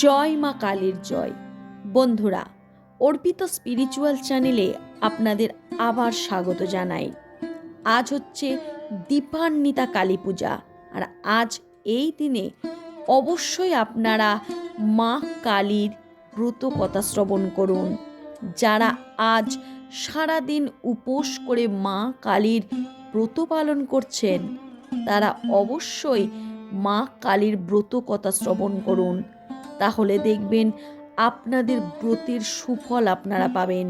জয় মা কালীর জয়। বন্ধুরা, অর্পিত স্পিরিচুয়াল চ্যানেলে আপনাদের আবার স্বাগত জানাই। আজ হচ্ছে দীপান্বিতা কালী পূজা, আর আজ এই দিনে অবশ্যই আপনারা মা কালীর ব্রত কথা শ্রবণ করুন। যারা আজ সারাদিন উপোস করে মা কালীর ব্রত পালন করছেন, তারা অবশ্যই মা কালীর ব্রত কথা শ্রবণ করুন। তাহলে দেখবেন আপনাদের ব্রতের সুফল আপনারা পাবেন।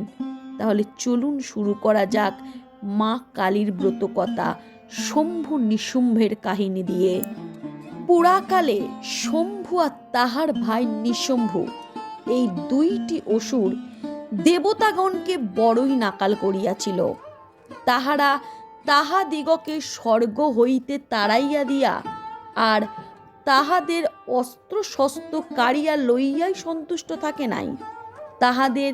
তাহলে চলুন শুরু করা যাক মা কালীর ব্রত কথা শম্ভু নিশুম্ভের কাহিনী দিয়ে। পুরাকালে শম্ভু আর তাহার ভাই নিশম্ভু, এই দুইটি অসুর দেবতাগণকে বড়ই নাকাল করিয়াছিল। তাহারা তাহাদিগকে স্বর্গ হইতে তাড়াইয়া দিয়া আর তাহাদের অস্ত্র শস্ত্র কাড়িয়া লইয়াই সন্তুষ্ট থাকে নাই। তাহাদের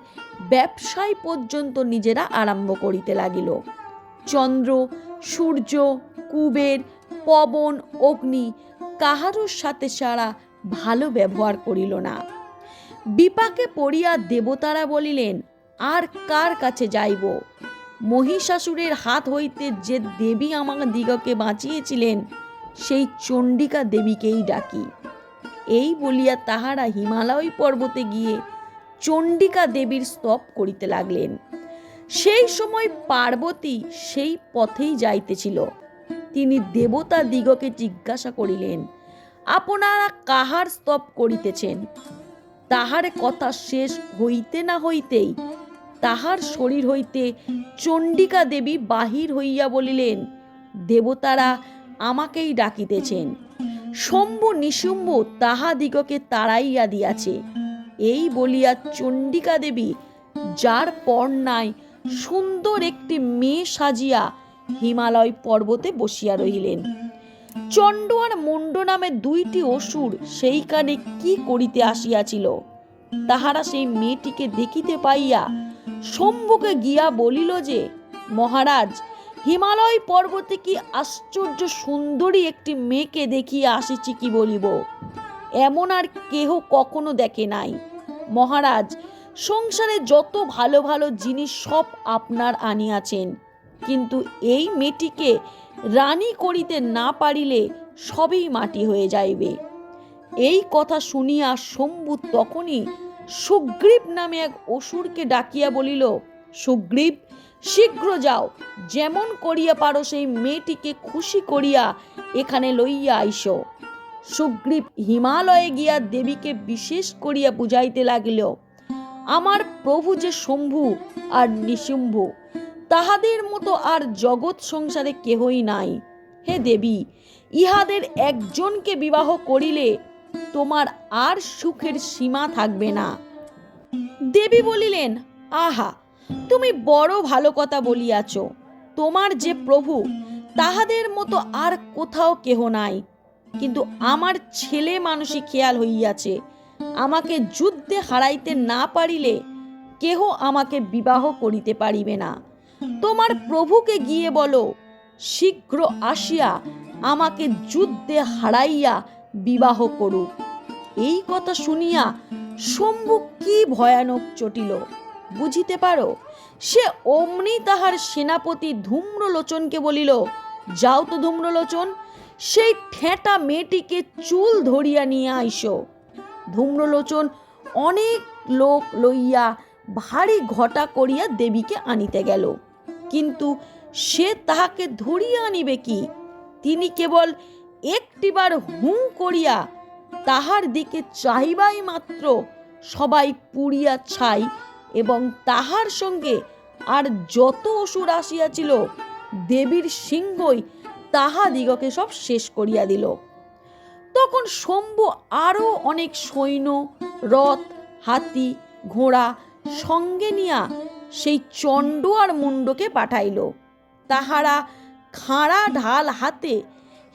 ব্যবসায় পর্যন্ত নিজেরা আরম্ভ করিতে লাগিল। চন্দ্র, সূর্য, কুবের, পবন, অগ্নি কাহারোর সাথে সারা ভালো ব্যবহার করিল না। বিপাকে পড়িয়া দেবতারা বলিলেন, আর কার কাছে যাইব? মহিষাসুরের হাত হইতে যে দেবী আমার দিগকে বাঁচিয়েছিলেন সেই চণ্ডিকা দেবীকেই ডাকি। এই বলিয়া তাহারা হিমালয় পর্বতে গিয়ে চণ্ডিকা দেবীর স্তব করিতে লাগলেন। সেই সময় পার্বতী সেই পথেই যাইতেছিল। তিনি দেবতা দিগকে জিজ্ঞাসা করিলেন, আপনারা কাহার স্তব করিতেছেন? তাহার কথা শেষ হইতে না হইতেই তাহার শরীর হইতে চণ্ডিকা দেবী বাহির হইয়া বলিলেন, দেবতারা আমাকেই ডাকিতেছেন। শম্ভু নিশুম্ভ তাহাদিগকে তাড়াইয়া দিয়াছে। এই বলিয়া চণ্ডিকা দেবী, যার পর্ণায় সুন্দর একটি মেয়ে সাজিয়া হিমালয় পর্বতে বসিয়া রহিলেন। চণ্ড আর মুন্ড নামে দুইটি অসুর সেইখানে কি করিতে আসিয়াছিল? তাহারা সেই মেয়েটিকে দেখিতে পাইয়া শম্ভুকে গিয়া বলিল যে, মহারাজ হিমালয় পর্বতে কি আশ্চর্য সুন্দরী একটি মেয়েকে দেখিয়া আসিছি কি বলিব? এমন আর কেহ কখনো দেখে নাই। মহারাজ, সংসারে যত ভালো ভালো জিনিস সব আপনার আনিয়াছেন। কিন্তু এই মেয়েটিকে রানী করিতে না পারিলে সবই মাটি হয়ে যাইবে। এই কথা শুনিয়া শম্ভু তখনই সুগ্রীব নামে এক অসুরকে ডাকিয়া বলিল, সুগ্রীব শীঘ্র যাও। যেমন করিয়া পারো সেই মেয়েটিকে খুশি করিয়া এখানে লইয়া আইস। সুগ্রীব হিমালয়ে গিয়া দেবীকে বিশেষ করিয়া বুঝাইতে লাগিল, আমার প্রভু যে শম্ভু আর নিশুম্ভু, তাহাদের মতো আর জগৎ সংসারে কেহই নাই। হে দেবী, ইহাদের একজনকে বিবাহ করিলে তোমার আর সুখের সীমা থাকবে না। দেবী বলিলেন, আহা তুমি বড় ভালো কথা বলিয়াছ। তোমার যে প্রভু, তাহাদের মতো আর কোথাও কেহ নাই। কিন্তু আমার ছেলে মানুষই খেয়াল হইয়াছে, আমাকে যুদ্ধে হারাইতে না পারিলে কেহ আমাকে বিবাহ করিতে পারিবে না। তোমার প্রভুকে গিয়ে বলো, শীঘ্র আসিয়া আমাকে যুদ্ধে হারাইয়া বিবাহ করুক। এই কথা শুনিয়া শম্ভু কি ভয়ানক চটিল। বুঝিতে পারো, সে অমনি তাহার সেনাপতি ধূম্রলোচনকে বলিল, যাও তো ধূম্রলোচন, সেই ঠেঁটা মেয়েটিকে চুল ধরিয়া নিয়ে আইসো। ধূম্রলোচন অনেক লোক লইয়া ভারী ঘটা করিয়া দেবীকে আনিতে গেল। কিন্তু সে তাহাকে ধরিয়া আনিবে কি? তিনি কেবল একটিবার হুঁ করিয়া তাহার দিকে চাহিবাই মাত্র সবাই পুড়িয়া ছাই এবং তাহার সঙ্গে আর যত অসুর আসিয়াছিল, দেবীর সিংহই তাহাদিগকে সব শেষ করিয়া দিল। তখন শম্ভু আরও অনেক সৈন্য, রথ, হাতি, ঘোড়া সঙ্গে নিয়া সেই চণ্ড আর মুন্ডকে পাঠাইল। তাহারা খাঁড়া ঢাল হাতে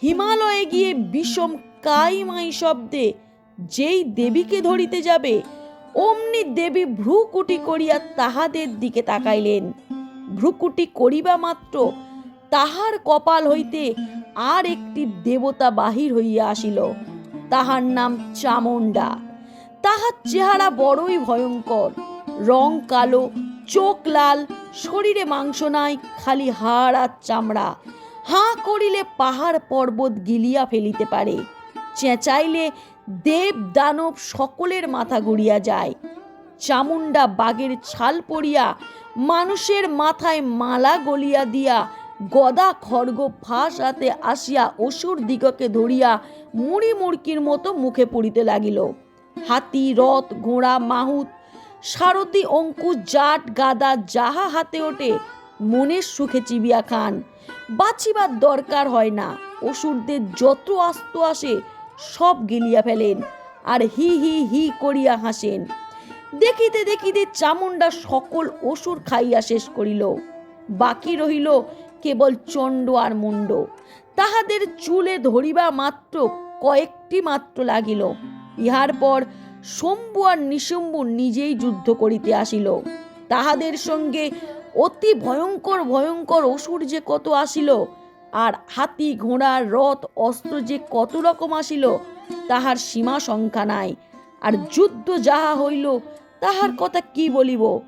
হিমালয়ে গিয়ে বিষম কাইমাই শব্দে যেই দেবীকে ধরিতে যাবে অমনি দেবী ভ্রুকুটি করিয়া তাহাদের দিকে তাকাইলেন। ভ্রুকুটি করিবা মাত্র তাহার কপাল হইতে আর একটি দেবতা বাহির হইয়া আসিল। তাহার নাম চামুণ্ডা। তাহার চেহারা বড়ই ভয়ঙ্কর। রং কালো, চোখ লাল, শরীরে মাংস নাই, খালি হাড় আর চামড়া। হাঁ করিলে পাহাড় পর্বত গিলিয়া ফেলিতে পারে। চেঁচাইলে দেব দানব সকলের মাথা গড়িয়া যায়। চামুন্ডা বাঘের ছাল পড়িয়া মানুষের মাথায় মালা গলিয়া দিয়া গদা খড়গ ফাঁস হাতে আসিয়া অসুর দিগকে ধরিয়া মুড়ি মুড়কির মতো মুখে পড়িতে লাগিল। হাতি, রথ, ঘোড়া, মাহুত, সারথি অঙ্কুশ জাট, গাদা যাহা হাতে ওঠে, মনের সুখে চিবিয়া খান। বাঁচিবার দরকার হয় না। অসুরদের যত আস্ত আসে সব গিলিয়া ফেলেন আর হি হি হি করিয়া হাসেন। দেখিতে দেখিতে চামুন্ডা সকল অসুর খাইয়া শেষ করিল। বাকি রহিল কেবল চণ্ড আর মুন্ড তাহাদের চুলে ধরিবা মাত্র কয়েকটি মাত্র লাগিল। ইহার পর শম্ভু আর নিশম্ভু নিজেই যুদ্ধ করিতে আসিল। তাহাদের সঙ্গে অতি ভয়ঙ্কর ভয়ঙ্কর অসুর যে কত আসিল আর হাতি ঘোড়া রথ অস্ত্র যে কত রকম আসিল, তাহার সীমা সংখ্যা নাই। আর যুদ্ধ যাহা হইল, তাহার কথা কি বলিব?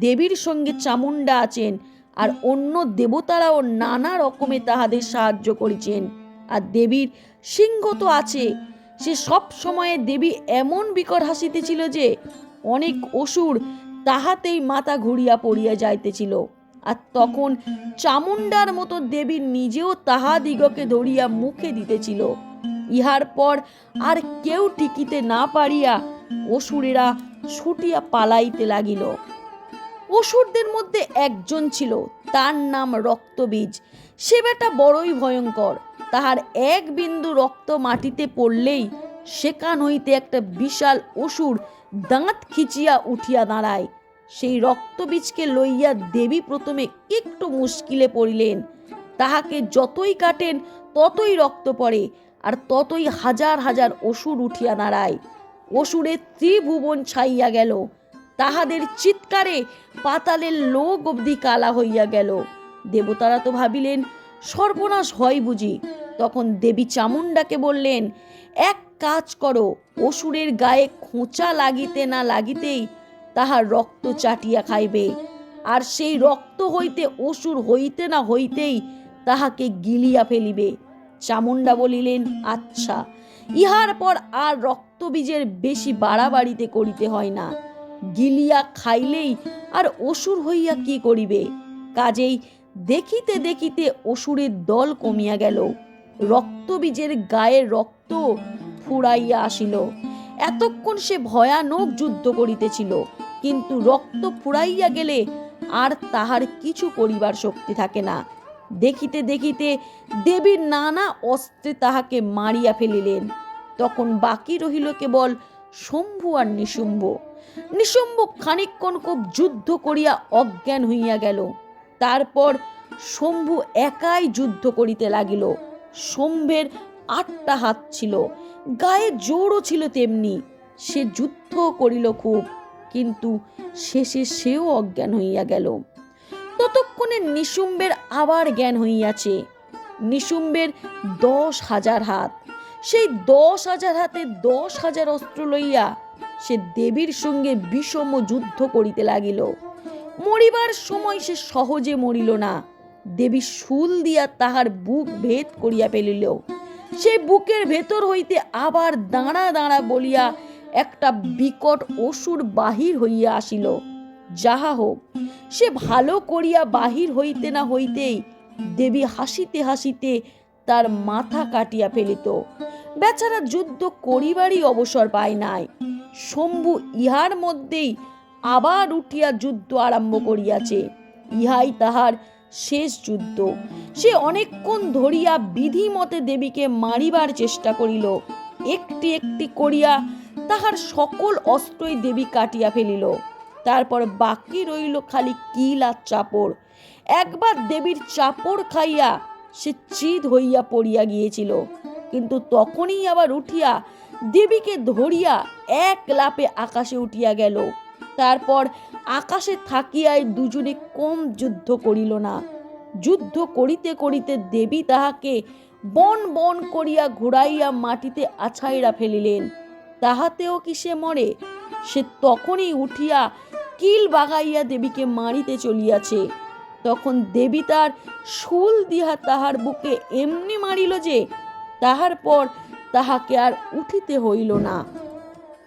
দেবীর সঙ্গে চামুন্ডা আছেন, আর অন্য দেবতারাও নানা রকমে তাহাদের সাহায্য করিছেন। আর দেবীর সিংহ তো আছে, সে সব সময়ে দেবী এমন বিকট হাসিতেছিল যে, অনেক অসুর তাহাতেই মাথা ঘুরিয়া পড়িয়া যাইতেছিল। আর তখন চামুন্ডার মতো দেবী নিজেও তাহাদিগকে ধরিয়া মুখে দিতেছিল। ইহার পর আর কেউ টিকিতে না পারিয়া অসুরেরা ছুটিয়া পালাইতে লাগিল। অসুরদের মধ্যে একজন ছিল, তার নাম রক্তবীজ। সে বেটা বড়ই ভয়ঙ্কর। তাহার এক বিন্দু রক্ত মাটিতে পড়লেই সেখান হইতে একটা বিশাল অসুর দাঁত খিচিয়া উঠিয়া দাঁড়ায়। সেই রক্তবীজকে লইয়া দেবী প্রথমে একটু মুশকিলে পড়িলেন। তাহাকে যতই কাটেন, ততই রক্ত পড়ে আর ততই হাজার হাজার অসুর উঠিয়া দাঁড়ায় অসুরের ত্রিভুবন ছাইয়া গেল। তাহাদের চিৎকারে পাতালের লোক অবধি কালা হইয়া গেল। দেবতারা তো ভাবিলেন, সর্বনাশ হয় বুঝি। তখন দেবী চামুন্ডাকে বললেন, এক কাজ করো, অসুরের গায়ে খোঁচা লাগিতে না লাগিতেই তাহার রক্ত চাটিয়া খাইবে। আর সেই রক্ত হইতে, অসুর হইতে না হইতেই তাহাকে গিলিয়া ফেলিবে। চামুন্ডা বলিলেন আচ্ছা ইহার পর আর রক্তবীজের বেশি বাড়াবাড়িতে করিতে হয় না। গিলিয়া খাইলেই আর অসুর হইয়া কি করিবে? কাজেই দেখিতে দেখিতে অসুরের দল কমিয়া গেল। রক্তবীজের গায়ের রক্ত ফুরাইয়া আসিল। এতক্ষণ সে ভয়ানক যুদ্ধ করিতেছিল। কিন্তু রক্ত ফুরাইয়া গেলে আর তাহার কিছু করিবার শক্তি থাকে না। দেখিতে দেখিতে দেবীর নানা অস্ত্রে তাহাকে মারিয়া ফেলিলেন। তখন বাকি রহিল কেবল শম্ভু আর নিশুম্ভ। নিশুম্ভ খানিকক্ষণ খুব যুদ্ধ করিয়া অজ্ঞান হইয়া গেল। তারপর শম্ভু একাই যুদ্ধ করিতে লাগিল। শম্ভের আটটা হাত ছিল, গায়ে জোরও ছিল তেমনি। সে যুদ্ধ করিল খুব। কিন্তু শেষে সেও অজ্ঞান হইয়া গেল। ততক্ষণে নিশুম্বের আবার জ্ঞান হইয়াছে। নিশুম্বের দশ হাজার হাত। সেই দশ হাজার হাতে দশ হাজার অস্ত্র লইয়া সে দেবীর সঙ্গে বিষম যুদ্ধ করিতে লাগিল। মরিবার সময় সে সহজে মরিল না। দেবী শুল দিয়া তাহার বুক ভেদ করিয়া ফেলিল। সে বুকের ভেতর হইতে আবার দাঁড়া দাঁড়া বলিয়া একটা বিকট অসুর বাহির হইয়া আসিল। যাহা হোক, সে ভালো করিয়া বাহির হইতে না হইতেই দেবী হাসিতে হাসিতে তার মাথা কাটিয়া ফেলিত। বেচারা যুদ্ধ করিবারই অবসর পায় নাই। শম্ভু ইহার মধ্যেই আবার উঠিয়া যুদ্ধ আরম্ভ করিয়াছে। ইহাই তাহার শেষ যুদ্ধ। সে অনেকক্ষণ ধরিয়া বিধিমতে দেবীকে মারিবার চেষ্টা করিল। একটি একটি করিয়া তাহার সকল অস্ত্রই দেবী কাটিয়া ফেলিল। তারপর বাকি রইল খালি কিল আর চাপড়। একবার দেবীর চাপড় খাইয়া সে চিত হইয়া পড়িয়া গিয়েছিল। কিন্তু তখনই আবার উঠিয়া দেবীকে ধরিয়া এক লাপে আকাশে উঠিয়া গেল। তারপর আকাশে থাকিয়াই দুজনে কম যুদ্ধ করিল না। যুদ্ধ করিতে করিতে দেবী তাহাকে বন বন করিয়া ঘুরাইয়া মাটিতে আছাইরা ফেলিলেন। তাহাতেও কি সে মরে? সে তখনই উঠিয়া কিল বাগাইয়া দেবীকে মারিতে চলিয়াছে। তখন দেবী তার শুল দিহা তাহার বুকে এমনি মারিল যে, তাহার পর তাহাকে আর উঠিতে হইল না।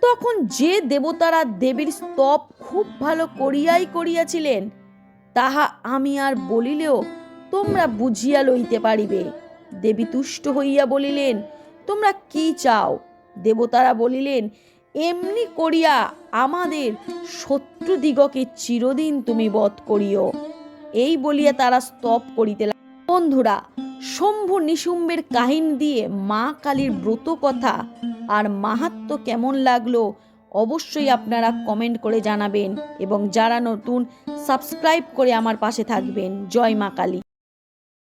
তখন যে দেবতারা দেবীর স্তব খুব ভালো করিয়াই করিয়াছিলেন, তাহা আমি আর বলিলেও তোমরা বুঝিয়া লইতে পারিবে। দেবী তুষ্ট হইয়া বলিলেন, তোমরা কি চাও? দেবতারা বলিলেন, এমনি করিয়া আমাদের শত্রুদিগকে চিরদিন তুমি বধ করিও। এই বলিয়া তারা স্তব করিতে বন্ধুরা, শম্ভু নিশুম্বের কাহিনী দিয়ে মা কালীর ব্রত কথা আর মাহাত্ম কেমন লাগল অবশ্যই আপনারা কমেন্ট করে জানাবেন এবং যারা নতুন, সাবস্ক্রাইব করে আমার পাশে থাকবেন। জয় মা কালী।